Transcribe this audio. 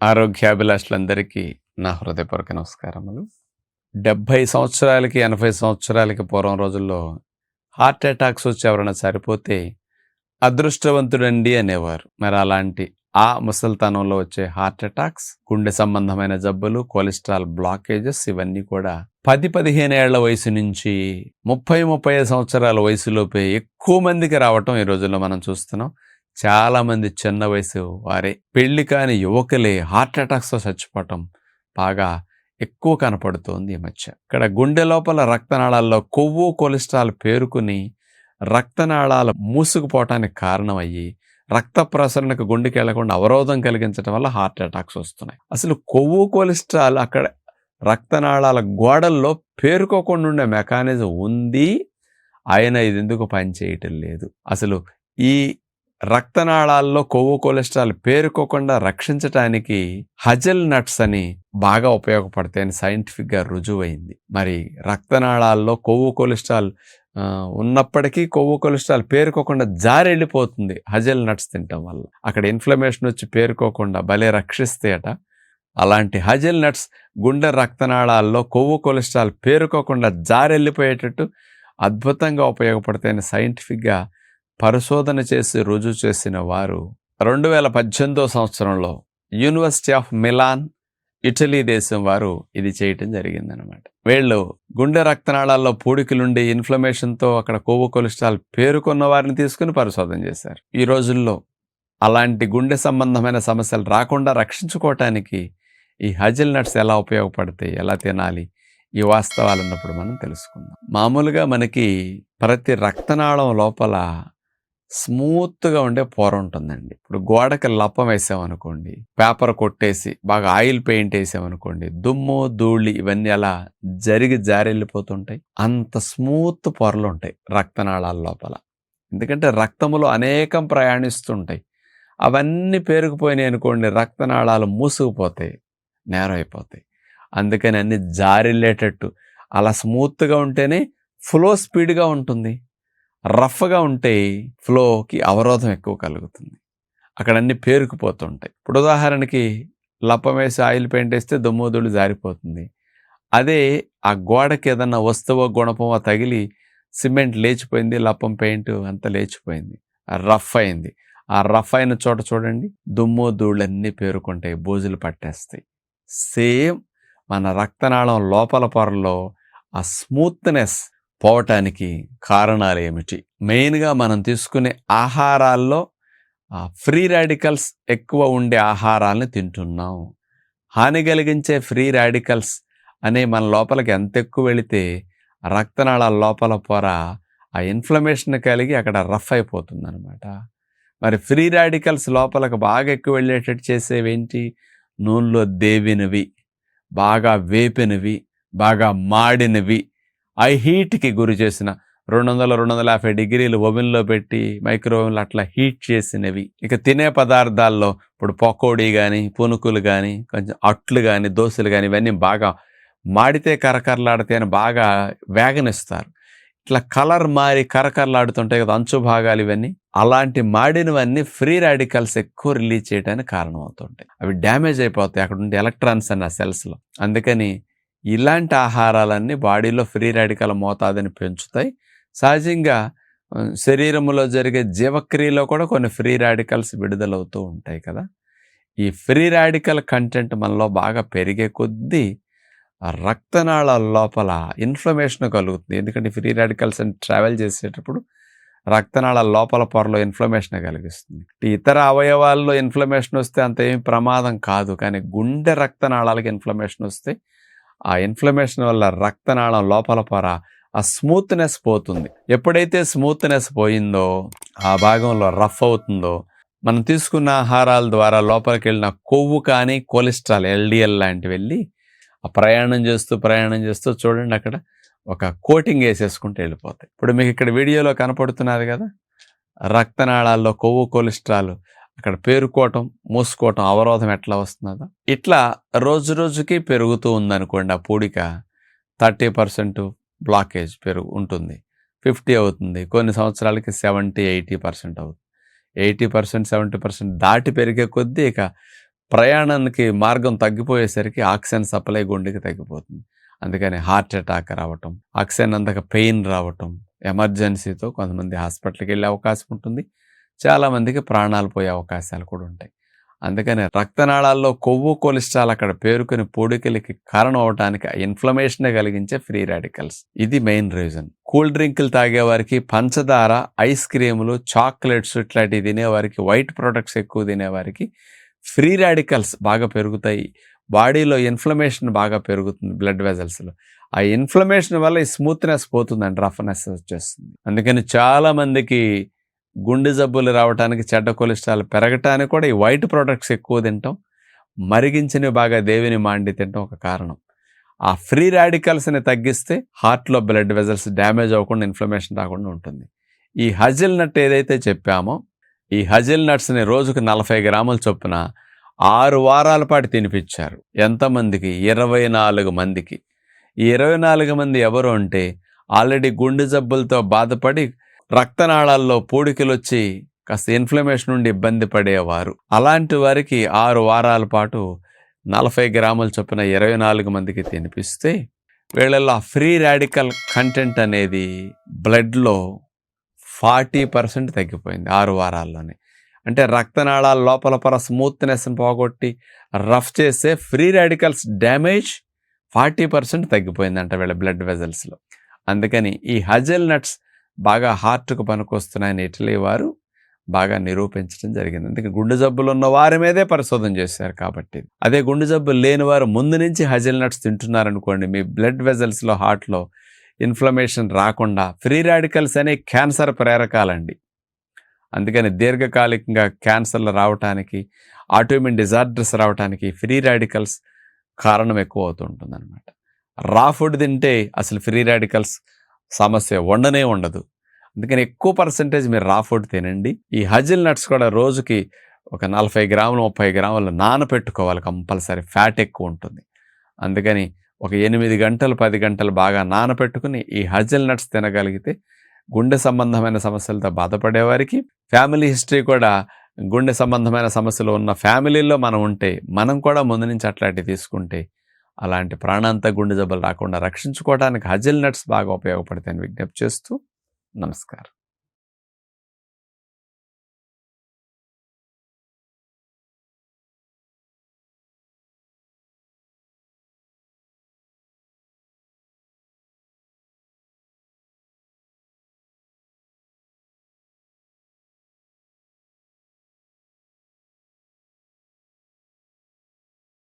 ఆరోగ్యాభిలాషులందరికీ నా హృదయపూర్వక నమస్కారములు. డెబ్భై సంవత్సరాలకి ఎనభై సంవత్సరాలకి పూర్వం రోజుల్లో హార్ట్ అటాక్స్ వచ్చి ఎవరైనా సరిపోతే అదృష్టవంతుడండి అనేవారు. మరి అలాంటి ఆ ముసల్తనంలో వచ్చే హార్ట్ అటాక్స్ గుండె సంబంధమైన జబ్బులు కొలెస్ట్రాల్ బ్లాకేజెస్ ఇవన్నీ కూడా పది పదిహేను ఏళ్ళ వయసు నుంచి ముప్పై ముప్పై ఐదు సంవత్సరాల వయసులోపే ఎక్కువ మందికి రావటం ఈ రోజుల్లో మనం చూస్తున్నాం. చాలామంది చిన్న వయసు వారే. పెళ్ళి కాని యువకులే హార్ట్ అటాక్స్తో చచ్చిపోవటం బాగా ఎక్కువ కనపడుతోంది ఈ మధ్య. ఇక్కడ గుండె లోపల రక్తనాళాల్లో కొవ్వు కొలెస్ట్రాల్ పేరుకుని రక్తనాళాలు మూసుకుపోవటానికి కారణమయ్యి రక్త ప్రసరణకు గుండెకి వెళ్ళకుండా అవరోధం కలిగించడం వల్ల హార్ట్ అటాక్స్ వస్తున్నాయి. అసలు కొవ్వు కొలెస్ట్రాల్ అక్కడ రక్తనాళాల గోడల్లో పేరుకోకుండా ఉండే మెకానిజం ఉంది. ఆయన ఇది ఎందుకు పనిచేయటం లేదు. అసలు ఈ రక్తనాళాల్లో కొవ్వు కొలెస్ట్రాల్ పేరుకోకుండా రక్షించటానికి హజల్ నట్స్ అని బాగా ఉపయోగపడతాయని సైంటిఫిక్గా రుజువైంది. మరి రక్తనాళాల్లో కొవ్వు కొలెస్ట్రాల్ ఉన్నప్పటికీ కొవ్వు కొలెస్ట్రాల్ పేరుకోకుండా జారెళ్ళిపోతుంది హజల్ నట్స్ తినటం వల్ల. అక్కడ ఇన్ఫ్లమేషన్ వచ్చి పేరుకోకుండా భలే రక్షిస్తే అట అలాంటి హజల్ నట్స్ గుండె రక్తనాళాల్లో కొవ్వు కొలెస్ట్రాల్ పేరుకోకుండా జారెళ్ళిపోయేటట్టు అద్భుతంగా ఉపయోగపడతాయని సైంటిఫిక్గా పరిశోధన చేసి రుజువు చేసిన వారు రెండు వేల పద్దెనిమిదో సంవత్సరంలో యూనివర్సిటీ ఆఫ్ మిలాన్ ఇటలీ దేశం వారు ఇది చేయటం జరిగిందనమాట వీళ్ళు గుండె రక్తనాళాల్లో పూడికలుండి ఇన్ఫ్లమేషన్తో అక్కడ కొవ్వు కొలెస్ట్రాల్ పేరుకున్న వారిని తీసుకుని పరిశోధన చేశారు. ఈ రోజుల్లో అలాంటి గుండె సంబంధమైన సమస్యలు రాకుండా రక్షించుకోవటానికి ఈ హజిల్ నట్స్ ఎలా ఉపయోగపడతాయి ఎలా తినాలి ఈ వాస్తవాలు ఉన్నప్పుడు మనం తెలుసుకుందాం. మామూలుగా మనకి ప్రతి రక్తనాళం లోపల స్మూత్గా ఉండే పొర ఉంటుందండి. ఇప్పుడు గోడకి లప్పం వేసామనుకోండి పేపర్ కొట్టేసి బాగా ఆయిల్ పెయింట్ వేసామనుకోండి దుమ్ము ధూళి ఇవన్నీ అలా జరిగి జారెళ్ళిపోతుంటాయి. అంత స్మూత్ పొరలు ఉంటాయి రక్తనాళాల లోపల. ఎందుకంటే రక్తములో అనేకం ప్రయాణిస్తుంటాయి. అవన్నీ పేరుకుపోయినాయి అనుకోండి రక్తనాళాలు మూసుకుపోతాయి నేరం అయిపోతాయి. అందుకని అన్ని జారిల్లేటట్టు అలా స్మూత్గా ఉంటేనే ఫ్లో స్పీడ్గా ఉంటుంది. రఫ్గా ఉంటే ఫ్లోకి అవరోధం ఎక్కువ కలుగుతుంది. అక్కడ అన్ని పేరుకుపోతుంటాయి. ఇప్పుడు ఉదాహరణకి లప్పం వేసి ఆయిల్ పెయింట్ వేస్తే దుమ్ముదుళ్ళు జారిపోతుంది. అదే ఆ గోడకి ఏదన్నా వస్తువో గుణపమో తగిలి సిమెంట్ లేచిపోయింది లప్పం పెయింట్ అంతా లేచిపోయింది. ఆ రఫ్ అయింది. ఆ రఫ్ అయిన చోట చూడండి దుమ్ము ధూళ్ళు అన్నీ పేరుకుంటాయి బూజులు పట్టేస్తాయి. సేమ్ మన రక్తనాళం లోపల పొరలో ఆ స్మూత్నెస్ పోవటానికి కారణాలు ఏమిటి మెయిన్గా మనం తీసుకునే ఆహారాల్లో ఫ్రీ రాడికల్స్ ఎక్కువ ఉండే ఆహారాలను తింటున్నాం. హాని కలిగించే ఫ్రీ రాడికల్స్ అనే మన లోపలికి ఎంత ఎక్కువ వెళితే రక్తనాళాల లోపల పొర ఆ ఇన్ఫ్లమేషన్ కలిగి అక్కడ రఫ్ అయిపోతుంది అనమాట మరి ఫ్రీ రాడికల్స్ లోపలకు బాగా ఎక్కువ వెళ్ళేటట్టు చేసేవేంటి? నూనెలో దేవినవి బాగా వేపినవి బాగా మాడినవి ఐ హీట్కి గురి చేసిన రెండు వందల రెండు వందల యాభై డిగ్రీలు ఓవెన్లో పెట్టి మైక్రోవేవ్లో అట్లా హీట్ చేసినవి. ఇక తినే పదార్థాల్లో ఇప్పుడు పకోడీ కానీ పునుకులు కానీ కొంచెం అట్లు కానీ దోశలు కానీ ఇవన్నీ బాగా మాడితే కరకరలాడితే అని బాగా వేగనిస్తారు. ఇట్లా కలర్ మారి కరకరలాడుతుంటాయి కదా అంచు భాగాలు ఇవన్నీ అలాంటి మాడినవన్నీ ఫ్రీ రాడికల్స్ ఎక్కువ రిలీజ్ చేయడానికి కారణం అవుతుంటాయి అవి డ్యామేజ్ అయిపోతాయి అక్కడ ఉండే ఎలక్ట్రాన్స్ అన్న సెల్స్లో. అందుకని ఇలాంటి ఆహారాలన్నీ బాడీలో ఫ్రీ రాడికల్ మోతాదుని పెంచుతాయి. సహజంగా శరీరంలో జరిగే జీవక్రియలో కూడా కొన్ని ఫ్రీ రాడికల్స్ విడుదలవుతూ ఉంటాయి కదా. ఈ ఫ్రీ రాడికల్ కంటెంట్ మనలో బాగా పెరిగే కొద్దీ రక్తనాళాల లోపల ఇన్ఫ్లమేషన్ కలుగుతుంది. ఎందుకంటే ఫ్రీ రాడికల్స్ అని ట్రావెల్ చేసేటప్పుడు రక్తనాళాల లోపల పొరలో ఇన్ఫ్లమేషన్ కలిగిస్తుంది. ఇతర అవయవాల్లో ఇన్ఫ్లమేషన్ వస్తే అంత ఏమి ప్రమాదం కాదు. కానీ గుండె రక్తనాళాలకి ఇన్ఫ్లమేషన్ వస్తే ఆ ఇన్ఫ్లమేషన్ వల్ల రక్తనాళం లోపల పొర ఆ స్మూత్నెస్ పోతుంది. ఎప్పుడైతే స్మూత్నెస్ పోయిందో ఆ భాగంలో రఫ్ అవుతుందో మనం తీసుకున్న ఆహారాల ద్వారా లోపలికి వెళ్ళిన కొవ్వు కానీ కొలెస్ట్రాల్ ఎల్డిఎల్ లాంటివి వెళ్ళి ఆ ప్రయాణం చేస్తూ ప్రయాణం చేస్తూ చూడండి అక్కడ ఒక కోటింగ్ వేసేసుకుంటూ వెళ్ళిపోతాయి. ఇప్పుడు మీకు ఇక్కడ వీడియోలో కనపడుతున్నారు కదా రక్తనాళాల్లో కొవ్వు కొలెస్ట్రాల్ అక్కడ పేరుకోవటం మూసుకోవటం అవరోధం ఎట్లా వస్తుందా ఇట్లా రోజు రోజుకి పెరుగుతూ ఉందనుకోండి ఆ పూడిక థర్టీ పర్సెంట్ బ్లాకేజ్ పెరుగు ఉంటుంది. ఫిఫ్టీ అవుతుంది. కొన్ని సంవత్సరాలకి సెవెంటీ ఎయిటీ పర్సెంట్ అవుతుంది. ఎయిటీ పర్సెంట్ సెవెంటీ పర్సెంట్ దాటి పెరిగే కొద్దీ ఇక ప్రయాణానికి మార్గం తగ్గిపోయేసరికి ఆక్సిజన్ సప్లై గుండెకి తగ్గిపోతుంది. అందుకని హార్ట్ అటాక్ రావటం ఆక్సిజన్ అందక పెయిన్ రావటం ఎమర్జెన్సీతో కొంతమంది హాస్పిటల్కి వెళ్ళే అవకాశం ఉంటుంది. చాలామందికి ప్రాణాలు పోయే అవకాశాలు కూడా ఉంటాయి. అందుకని రక్తనాళాల్లో కొవ్వు కొలెస్ట్రాల్ అక్కడ పేరుకుని పొడికలకి కారణం అవడానికి ఇన్ఫ్లమేషన్ కలిగించే ఫ్రీ రాడికల్స్. ఇది మెయిన్ రీజన్. కూల్ డ్రింకులు తాగే వారికి పంచదార ఐస్ క్రీములు చాక్లెట్స్ ఇట్లాంటివి తినేవారికి వైట్ ప్రొడక్ట్స్ ఎక్కువ తినేవారికి ఫ్రీ రాడికల్స్ బాగా పెరుగుతాయి. బాడీలో ఇన్ఫ్లమేషన్ బాగా పెరుగుతుంది బ్లడ్ వెజల్స్లో. ఆ ఇన్ఫ్లమేషన్ వల్ల ఈ స్మూత్నెస్ పోతుందండి రఫ్నెస్ వచ్చేస్తుంది. అందుకని చాలామందికి గుండె జబ్బులు రావడానికి చెడ్డ కొలెస్ట్రాల్ పెరగటానికి కూడా ఈ వైట్ ప్రోడక్ట్స్ ఎక్కువ తింటాం. మరిగించినవి బాగా దేవిని మాండి తింటాం ఒక కారణం. ఆ ఫ్రీ రాడికల్స్ని తగ్గిస్తే హార్ట్లో బ్లడ్ వెజల్స్ డ్యామేజ్ అవ్వకుండా ఇన్ఫ్లమేషన్ రాకుండా ఉంటుంది. ఈ హజిల్ నట్ ఏదైతే చెప్పామో ఈ హజిల్ నట్స్ని రోజుకు నలభై గ్రాముల చొప్పున ఆరు వారాల పాటు తినిపించారు. ఎంతమందికి ఇరవై నాలుగు మందికి. ఈ ఇరవై నాలుగు మంది ఎవరు అంటే ఆల్రెడీ గుండె జబ్బులతో బాధపడి రక్తనాళాల్లో పూడికలు వచ్చి కాస్త ఇన్ఫ్లమేషన్ నుండి ఇబ్బంది పడేవారు. అలాంటి వారికి ఆరు వారాల పాటు నలభై గ్రాముల చొప్పున ఇరవై నాలుగు మందికి తినిపిస్తే వీళ్ళల్లో ఫ్రీ రాడికల్ కంటెంట్ అనేది బ్లడ్లో ఫార్టీ పర్సెంట్ తగ్గిపోయింది ఆరు వారాల్లోనే. అంటే రక్తనాళాల లోపల పర స్మూత్నెస్ని పోగొట్టి రఫ్ చేసే free radicals damage forty percent తగ్గిపోయిందంట వీళ్ళ బ్లడ్ వెజల్స్లో. అందుకని ఈ హజల్ నట్స్ బాగా హార్ట్కు పనికొస్తున్నాయని ఇటలీ వారు బాగా నిరూపించడం జరిగింది. అందుకే గుండె జబ్బులు ఉన్న వారి మీదే పరిశోధన చేశారు కాబట్టి. అదే గుండె జబ్బులు లేని వారు ముందు నుంచి హజల్ నట్స్ తింటున్నారనుకోండి మీ బ్లడ్ వెజల్స్లో హార్ట్లో ఇన్ఫ్లమేషన్ రాకుండా ఫ్రీ రాడికల్స్ అనే క్యాన్సర్ ప్రేరకాలండి. అందుకని దీర్ఘకాలికంగా క్యాన్సర్లు రావటానికి ఆటోమిన్ డిజార్డర్స్ రావటానికి ఫ్రీ రాడికల్స్ కారణం ఎక్కువ అవుతుంటుంది అనమాట రా ఫుడ్ తింటే అసలు ఫ్రీ రాడికల్స్ సమస్య ఉండనే ఉండదు అందుకని ఎక్కువ పర్సంటేజ్ మీరు రా ఫుడ్ తినండి. ఈ హజిల్ నట్స్ కూడా రోజుకి ఒక నలభై గ్రాములు ముప్పై గ్రాములు నానపెట్టుకోవాలి కంపల్సరీ. ఫ్యాట్ ఎక్కువ ఉంటుంది. అందుకని ఒక ఎనిమిది గంటలు పది గంటలు బాగా నానపెట్టుకుని ఈ హజిల్ నట్స్ తినగలిగితే గుండె సంబంధమైన సమస్యలతో బాధపడేవారికి ఫ్యామిలీ హిస్టరీ కూడా గుండె సంబంధమైన సమస్యలు ఉన్న ఫ్యామిలీలో మనం ఉంటే మనం కూడా ముందు నుంచి అట్లాంటివి తీసుకుంటే అలాంటి ప్రాణాంత గుండె జబ్బులు రాకుండా రక్షించుకోవడానికి హజిల్ నట్స్ బాగా ఉపయోగపడతాయని విజ్ఞప్తి చేస్తూ నమస్కారం.